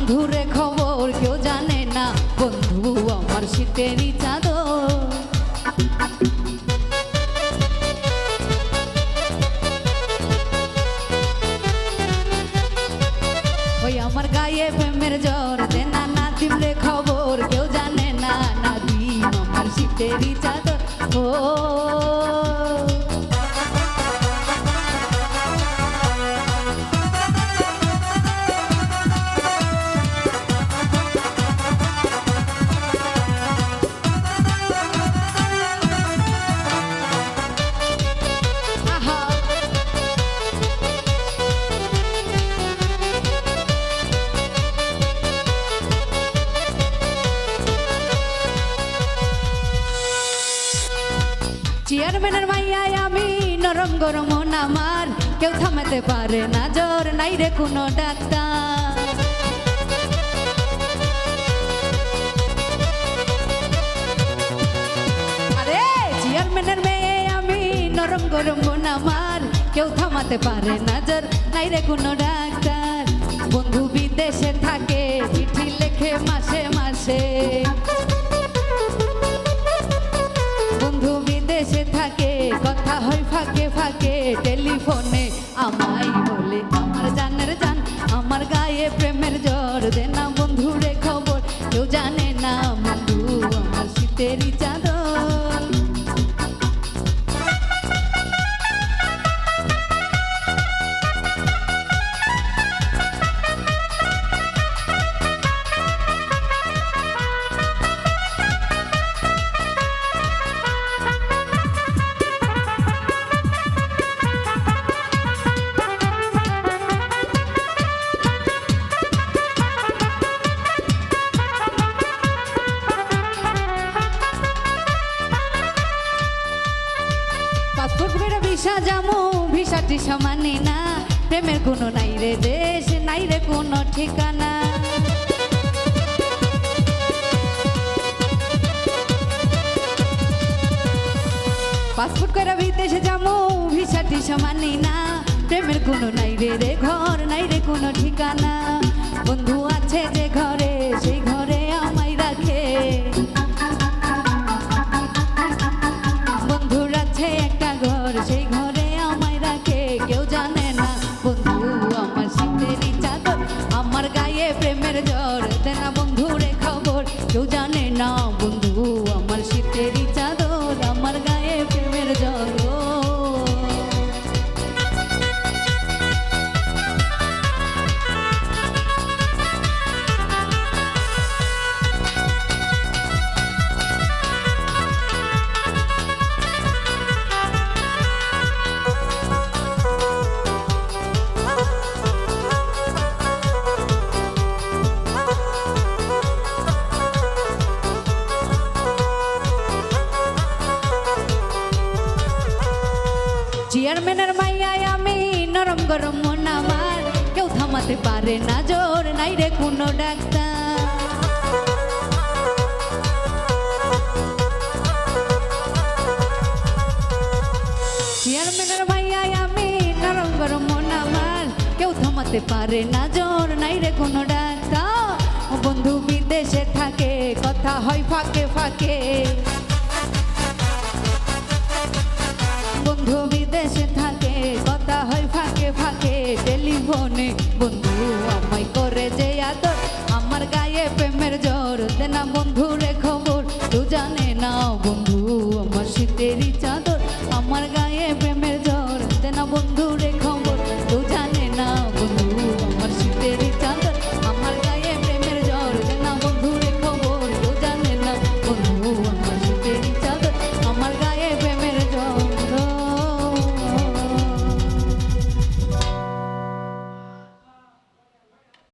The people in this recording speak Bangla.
বন্ধুরে খবর কেউ জানে না। বন্ধু আমার শীতেরই চাদর। ওই আমার গায়ে প্রেমের জ্বর দেনা না দিলে খবর কেউ জানে না। না দিম আমার শীতেরই চাদর। ও চেয়ারম্যানের মাইয়ায় আমি, নরম গরম আমার কেউ থামাতে পারে না জ্বর, নাই রে কোনো ডাক্তার। আরে চেয়ারম্যানের মেয়ে আমি, নরম গরম আমার কেউ থামাতে পারে না জ্বর, নাই রে কোনো ডাক্তার। বন্ধু বিদেশে থাকে, চিঠি লেখে মাসে মাসে। ফাঁকে ফাঁকে টেলিফোনে আমায় বলে আমার জানের জান আমার গায়ে প্রেমের ভিসা যামু ভিসাটি সমানে না। প্রেমের কোনো নাই রে দেশ, নাই রে কোনো ঠিকানা। পাসপোর্ট করে বিদেশে যামু, ভিসাটি সমানে না। প্রেমের কোনো নাই রে রে ঘর, নাই রে কোনো ঠিকানা। বন্ধু আছে যে ঘরে, সেই চেয়ারম্যানের মাইয়ায় আমি নরম গরম মন আমার। কেউ থামাতে পারে না জোর, নাই রে কোনো ডাক্তার। চেয়ারম্যানের মাইয়ায় আমি নরম গরম মন আমার। কেউ থামাতে পারে না জোর, নাই রে কোনো ডাক্তার। বন্ধু বিদেশে থাকে, কথা হয় ফাঁকে ফাঁকে। গায়ে প্রেমের জোর দেনা বন্ধু